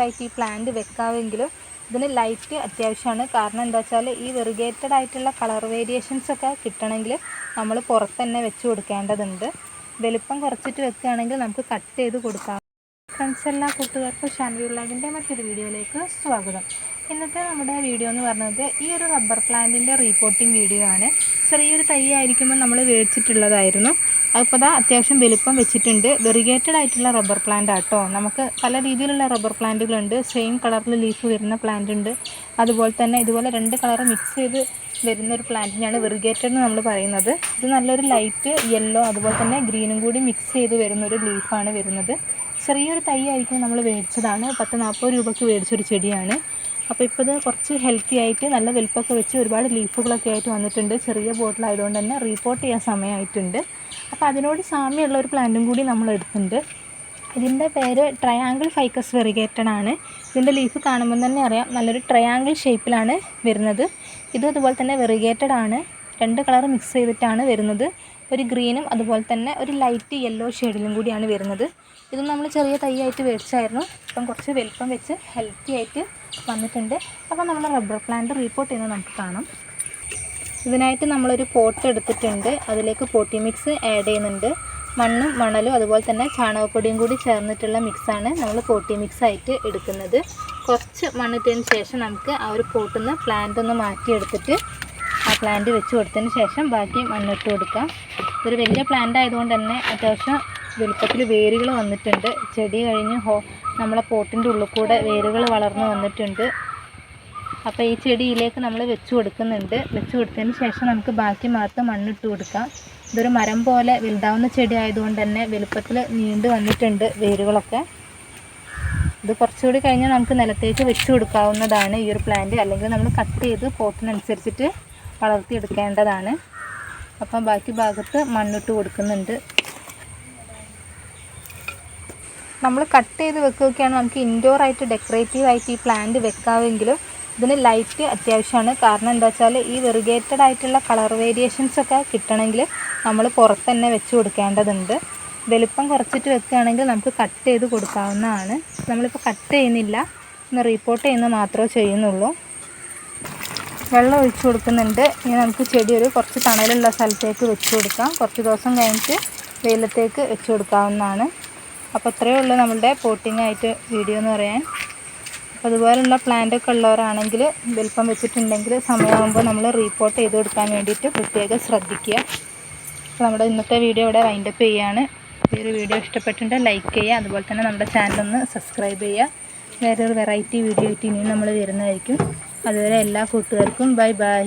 ആയിട്ട് ഈ പ്ലാന്റ് വെക്കാമെങ്കിലും ഇതിന് ലൈറ്റ് അത്യാവശ്യമാണ്. കാരണം എന്താ വെച്ചാൽ ഈ വെറുഗേറ്റഡ് ആയിട്ടുള്ള കളർ വേരിയേഷൻസ് ഒക്കെ കിട്ടണമെങ്കിൽ നമ്മൾ പുറത്ത് തന്നെ വെച്ച് കൊടുക്കേണ്ടതുണ്ട്. വലുപ്പം കുറച്ചിട്ട് വെക്കുകയാണെങ്കിൽ നമുക്ക് കട്ട് ചെയ്ത് കൊടുക്കാം. ഫ്രണ്ട്സ് എല്ലാ കൂട്ടുകാർക്കും ഷാൻവി വ്ളോഗിന്റെ മറ്റൊരു വീഡിയോയിലേക്ക് സ്വാഗതം. ഇന്നത്തെ നമ്മുടെ വീഡിയോ എന്ന് പറഞ്ഞത് ഈ ഒരു റബ്ബർ പ്ലാന്റിന്റെ റീപോർട്ടിംഗ് വീഡിയോ ആണ്. ചെറിയൊരു തൈ ആയിരിക്കുമ്പോൾ നമ്മൾ മേടിച്ചിട്ടുള്ളതായിരുന്നു അതിപ്പോൾ ദാ അത്യാവശ്യം വലുപ്പം വെച്ചിട്ടുണ്ട്. വെറിഗേറ്റഡ് ആയിട്ടുള്ള റബ്ബർ പ്ലാന്റ് ആട്ടോ നമുക്ക് പല രീതിയിലുള്ള റബ്ബർ പ്ലാന്റുകളുണ്ട് സെയിം കളറിൽ ലീഫ് വരുന്ന പ്ലാന്റ് ഉണ്ട്. അതുപോലെ തന്നെ ഇതുപോലെ രണ്ട് കളർ മിക്സ് ചെയ്ത് വരുന്ന ഒരു പ്ലാന്റിനാണ് വെറിഗേറ്റഡ് എന്ന് നമ്മൾ പറയുന്നത്. ഇത് നല്ലൊരു ലൈറ്റ് യെല്ലോ അതുപോലെ തന്നെ ഗ്രീനും കൂടി മിക്സ് ചെയ്ത് വരുന്ന ഒരു ലീഫാണ് വരുന്നത്. ചെറിയൊരു തൈ ആയിരിക്കും നമ്മൾ മേടിച്ചതാണ്. പത്ത് നാൽപ്പത് രൂപയ്ക്ക് മേടിച്ചൊരു ചെടിയാണ്. അപ്പോൾ ഇപ്പോൾ ഇത് കുറച്ച് ഹെൽത്തി ആയിട്ട് നല്ല വലുപ്പമൊക്കെ വെച്ച് ഒരുപാട് ലീഫുകളൊക്കെ ആയിട്ട് വന്നിട്ടുണ്ട്. ചെറിയ ബോട്ടിലായതുകൊണ്ട് തന്നെ റീപോർട്ട് ചെയ്യാൻ സമയമായിട്ടുണ്ട്. അപ്പോൾ അതിനോട് സാമ്യമുള്ള ഒരു പ്ലാന്റും കൂടി നമ്മൾ എടുത്തിട്ടുണ്ട്. ഇതിന്റെ പേര് ട്രയാങ്കിൾ ഫൈക്കസ് വെറിഗേറ്റഡ് ആണ്. ഇതിന്റെ ലീഫ് കാണുമ്പോൾ തന്നെ അറിയാം നല്ലൊരു ട്രയാങ്കിൾ ഷേപ്പിലാണ് വരുന്നത്. ഇതും അതുപോലെ തന്നെ വെറിഗേറ്റഡ് ആണ്. രണ്ട് കളർ മിക്സ് ചെയ്തിട്ടാണ് വരുന്നത്. ഒരു ഗ്രീനും അതുപോലെ തന്നെ ഒരു ലൈറ്റ് യെല്ലോ ഷെയ്ഡിലും കൂടിയാണ് വരുന്നത്. ഇതും നമ്മൾ ചെറിയ തൈയായിട്ട് മേടിച്ചായിരുന്നു. ഇപ്പം കുറച്ച് വലുപ്പം വെച്ച് ഹെൽത്തി ആയിട്ട് വന്നിട്ടുണ്ട്. അപ്പോൾ നമ്മൾ റബ്ബർ പ്ലാന്റ് റീപ്പോർട്ട് ചെയ്യുന്നത് നമുക്ക് കാണാം. ഇതിനായിട്ട് നമ്മളൊരു പോട്ട് എടുത്തിട്ടുണ്ട്. അതിലേക്ക് പോട്ടി മിക്സ് ആഡ് ചെയ്യുന്നുണ്ട്. മണ്ണും മണലും അതുപോലെ തന്നെ ചാണകപ്പൊടിയും കൂടി ചേർന്നിട്ടുള്ള മിക്സാണ് നമ്മൾ പോട്ടി മിക്സ് ആയിട്ട് എടുക്കുന്നത്. കുറച്ച് മണ്ണിട്ടതിന് ശേഷം നമുക്ക് ആ ഒരു പോട്ടിൽ നിന്ന് പ്ലാന്റ് ഒന്ന് മാറ്റിയെടുത്തിട്ട് ആ പ്ലാന്റ് വെച്ച് കൊടുത്തതിന് ശേഷം ബാക്കി മണ്ണിട്ട് കൊടുക്കാം. ഇതൊരു വലിയ പ്ലാന്റ് ആയതുകൊണ്ട് തന്നെ അത്യാവശ്യം വലുപ്പത്തിൽ വേരുകൾ വന്നിട്ടുണ്ട്. ചെടി കഴിഞ്ഞ് ഹോ നമ്മളെ പോട്ടിന്റെ ഉള്ളിൽ കൂടെ വേരുകൾ വളർന്നു വന്നിട്ടുണ്ട്. അപ്പോൾ ഈ ചെടിയിലേക്ക് നമ്മൾ വെച്ച് കൊടുക്കുന്നുണ്ട്. വെച്ച് കൊടുത്തതിന് ശേഷം നമുക്ക് ബാക്കി മാത്രം മണ്ണിട്ട് കൊടുക്കാം. ഇതൊരു മരം പോലെ വലുതാവുന്ന ചെടി ആയതുകൊണ്ട് തന്നെ വലുപ്പത്തിൽ നീണ്ടു വന്നിട്ടുണ്ട് വേരുകളൊക്കെ. ഇത് കുറച്ചുകൂടി കഴിഞ്ഞാൽ നമുക്ക് നിലത്തേക്ക് വെച്ച് കൊടുക്കാവുന്നതാണ് ഈ ഒരു പ്ലാന്റ് അല്ലെങ്കിൽ നമ്മൾ കട്ട് ചെയ്ത് പോട്ടിനനുസരിച്ചിട്ട് വളർത്തിയെടുക്കേണ്ടതാണ്. അപ്പം ബാക്കി ഭാഗത്ത് മണ്ണിട്ട് കൊടുക്കുന്നുണ്ട്. നമ്മൾ കട്ട് ചെയ്ത് വെക്കുകയൊക്കെയാണ് നമുക്ക് ഇൻഡോർ ആയിട്ട് ഈ പ്ലാന്റ് വെക്കാമെങ്കിലും ഇതിന് ലൈറ്റ് അത്യാവശ്യമാണ്. കാരണം എന്താ വെച്ചാൽ ഈ വെറുഗേറ്റഡ് ആയിട്ടുള്ള കളർ വേരിയേഷൻസ് ഒക്കെ കിട്ടണമെങ്കിൽ നമ്മൾ പുറത്ത് തന്നെ വെച്ച് കൊടുക്കേണ്ടതുണ്ട്. വലുപ്പം കുറച്ചിട്ട് വെക്കുകയാണെങ്കിൽ നമുക്ക് കട്ട് ചെയ്ത് കൊടുക്കാവുന്നതാണ്. നമ്മളിപ്പോൾ കട്ട് ചെയ്യുന്നില്ല. ഒന്ന് റീപ്പോർട്ട് ചെയ്യുന്ന മാത്രമേ ചെയ്യുന്നുള്ളൂ. വെള്ളം ഒഴിച്ചു കൊടുക്കുന്നുണ്ട്. ഇനി നമുക്ക് ചെടി ഒരു കുറച്ച് തണലുള്ള സ്ഥലത്തേക്ക് വെച്ച് കൊടുക്കാം. കുറച്ച് ദിവസം കഴിഞ്ഞിട്ട് വെയിലത്തേക്ക് വെച്ച് കൊടുക്കാവുന്നതാണ്. അപ്പോൾ ഇത്രയേ ഉള്ളൂ നമ്മളുടെ പോട്ടിങ്ങായിട്ട് വീഡിയോ എന്ന് പറയാൻ. അതുപോലുള്ള പ്ലാന്റ് ഒക്കെ ഉള്ളവരാണെങ്കിൽ വലിപ്പം വെച്ചിട്ടുണ്ടെങ്കിൽ സമയമാകുമ്പോൾ നമ്മൾ റീപ്പോർട്ട് ചെയ്ത് കൊടുക്കാൻ വേണ്ടിയിട്ട് പ്രത്യേകം ശ്രദ്ധിക്കുക. അപ്പോൾ നമ്മുടെ ഇന്നത്തെ വീഡിയോ ഇവിടെ വൈൻഡപ്പ് ചെയ്യുകയാണ്. ഈ ഒരു വീഡിയോ ഇഷ്ടപ്പെട്ടിട്ടുണ്ടെങ്കിൽ ലൈക്ക് ചെയ്യുക. അതുപോലെ തന്നെ നമ്മുടെ ചാനലൊന്ന് സബ്സ്ക്രൈബ് ചെയ്യുക. വേറൊരു വെറൈറ്റി വീഡിയോ ആയിട്ട് ഇനിയും നമ്മൾ വരുന്നതായിരിക്കും. അതുവരെ എല്ലാ കൂട്ടുകാർക്കും ബൈ ബൈ